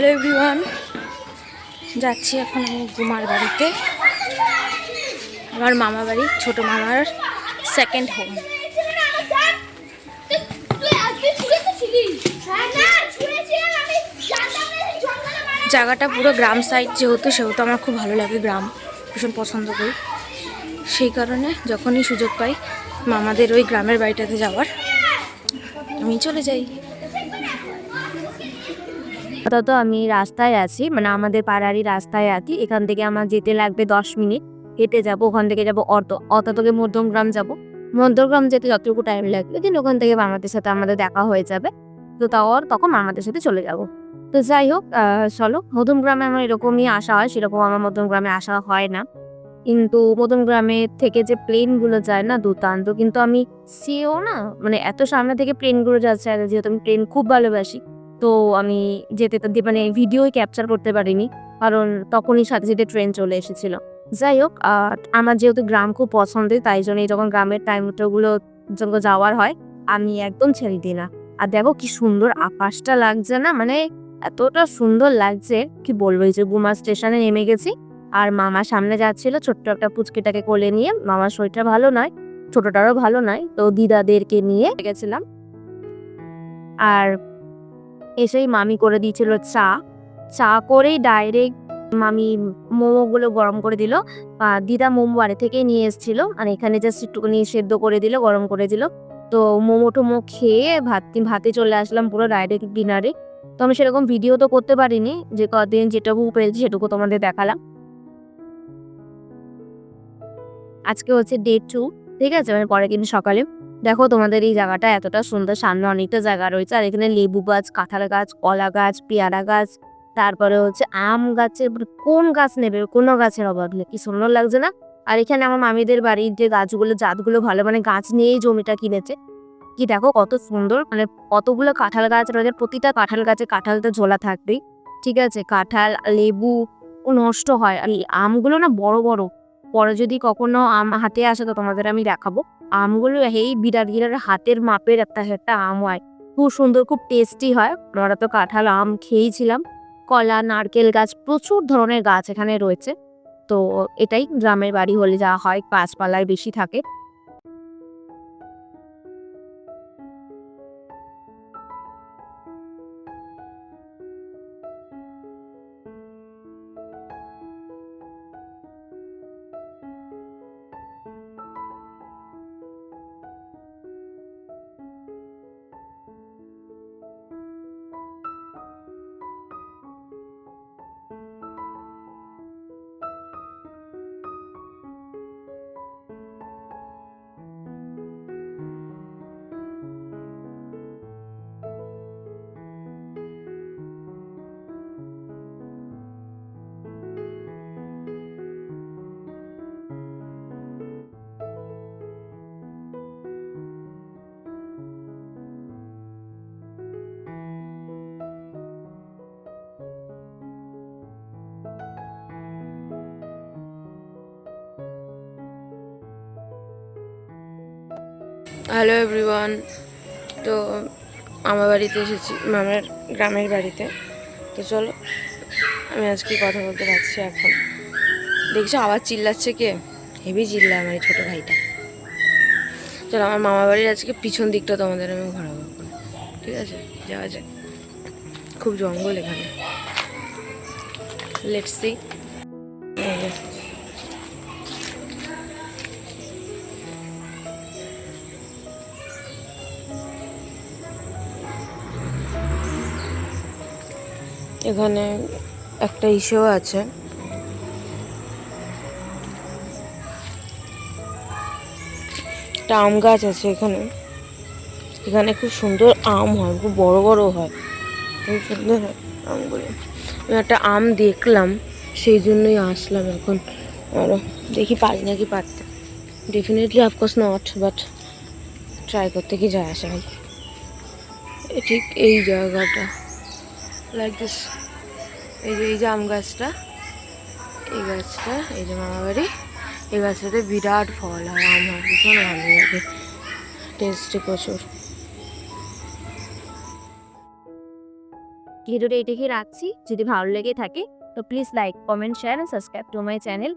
Hello everyone যাচ্ছি এখন আমি গুমার বাড়িতে। আমার মামা বাড়ি, ছোটো মামার সেকেন্ড হোম জায়গাটা পুরো গ্রাম সাইড যেহেতু, সেহেতু আমার খুব ভালো লাগে গ্রাম, ভীষণ পছন্দ করি। সেই কারণে যখনই সুযোগ পাই, মামাদের ওই গ্রামের বাড়িটাতে যাওয়ার, আমি চলে যাই। আপাতত আমি রাস্তায় আছি মানে আমাদের পাড়ারই রাস্তায় আছি। এখান থেকে আমার যেতে লাগবে দশ মিনিট, হেঁটে যাব, ওখান থেকে যাব অটো অটো থেকে মধ্যমগ্রাম যাব। মধ্যমগ্রাম যেতে যতটুকু টাইম লাগবে, কিন্তু ওখান থেকে মামাদের সাথে আমাদের দেখা হয়ে যাবে। তো তাও তখন মামাদের সাথে চলে যাব। তো যাই হোক চলো, মধ্যমগ্রামে আমার এরকমই আসা হয়, সেরকম আমার মধ্যমগ্রামে আসা হয় না। কিন্তু মধ্যমগ্রামে থেকে যে প্লেনগুলো যায় না, দুর্দান্ত। কিন্তু আমি সেও না মানে এত সামনে থেকে প্লেনগুলো যাচ্ছে আর যেহেতু আমি প্লেন খুব ভালোবাসি তো আমি যেতে মানে ভিডিওই ক্যাপচার করতে পারিনি। কারণ তখনই সাথে সাথে ট্রেন চলে এসেছিল। যাই হোক আমার যেহেতু গ্রাম খুব পছন্দের, তাই জন্য যখন গ্রামের টাইমগুলো যখন যাওয়ার হয়, আমি একদম ছেড়ে দিই না। আর দেখো কি সুন্দর আকাশটা লাগছে না মানে এতটা সুন্দর লাগছে, কি বলব, এই যে গুমা স্টেশনে নেমে গেছি, আর মামা সামনে যাচ্ছিল, ছোট্ট একটা পুচকিটাকে কোলে নিয়ে, মামার শরীরটা ভালো নয়, ছোটটারও ভালো নয়, তো দিদাদেরকে নিয়ে গেছিলাম। আর এসেই মামি করে দিয়েছিল চা। চা করেই ডাইরেক্ট মামি মোমোগুলো গরম করে দিল। দিদা মোমো বাড়ি থেকেই নিয়ে এসেছিল। আর এখানে জাস্ট একটুখানি সেদ্ধ করে দিল, গরম করে দিল। তো মোমো টোমো খেয়ে ভাত, ভাতে চলে আসলাম পুরো ডাইরেক্ট ডিনারে তো আমি সেরকম ভিডিও তো করতে পারিনি। যে কদিন যেটুকু পেরেছি সেটুকু তোমাদের দেখালাম। আজকে হচ্ছে ডে টু ঠিক আছে? মানে পরে কিন্তু সকালে। দেখো তোমাদের এই জায়গাটা এতটা সুন্দর, সামনে অনেকটা জায়গা রয়েছে, আর এখানে লেবু গাছ, কাঁঠাল গাছ, কলা গাছ, পেয়ারা গাছ, তারপরে হচ্ছে আম গাছের মানে কোন গাছ নেবে, কোনো গাছের অভাব নেই, কি সুন্দর লাগছে না? আর এখানে আমার মামিদের বাড়ির যে গাছগুলো, জাতগুলো ভালো মানে গাছ নিয়েই জমিটা কিনেছে। কি দেখো কত সুন্দর মানে কতগুলো কাঁঠাল গাছ রয়েছে, প্রতিটা কাঁঠাল গাছে কাঁঠালটা ঝোলা থাকবেই, ঠিক আছে? কাঁঠাল, লেবু নষ্ট হয়, আর আমগুলো না বড় বড় পরে যদি কখনো আম হাতে আসে তো তোমাদের আমি দেখাবো। আমগুলো এই বিরাট বিরাট হাতের মাপের একটা একটা আম হয়। খুব সুন্দর, খুব টেস্টি হয়। আমরা তো কাঁঠাল আম খেয়েছিলাম। কলা, নারকেল গাছ, প্রচুর ধরনের গাছ এখানে রয়েছে। তো এটাই গ্রামের বাড়ি হলে যা হয়, গাছপালায় বেশি থাকে। হ্যালো এভরিওয়ান তো, আমার বাড়িতে এসেছি মামার গ্রামের বাড়িতে। তো চলো, আমি আজকে কথা বলতে পারছি এখন। দেখছ, আবার চিল্লাচ্ছে কে? হেভি চিল্লা আমার এই ছোটো ভাইটা। চলো, আমার মামা বাড়ির আজকে পিছন দিকটা তোমাদের আমি ঘোরাবো ঠিক আছে? যাওয়া যাক। খুব জঙ্গল এখানে। লেটস এখানে একটা ইসেও আছে। একটা আম গাছ আছে এখানে। এখানে খুব সুন্দর আম হয়, খুব বড় বড় হয়। খুব সুন্দর হয় আমগুলো। আমি একটা আম দেখলাম, সেই জন্যই আসলাম এখন। আরও দেখি পারি নাকি পারতে। Definitely of course not but try করতে কি যায় আসে ঠিক এই জায়গাটা। লাইক দিস এই যে এই যে আম গাছটা। এই গাছটা, এই যে মামা বাড়ি। এই গাছটাতে বিরাট ফল হয়, আম হয়, ভীষণ ভালো লাগে। টেস্টি প্রচুর। ভিডিওটা এটাকে রাখছি। যদি ভালো লেগে থাকে, তো please like comment share and subscribe to my channel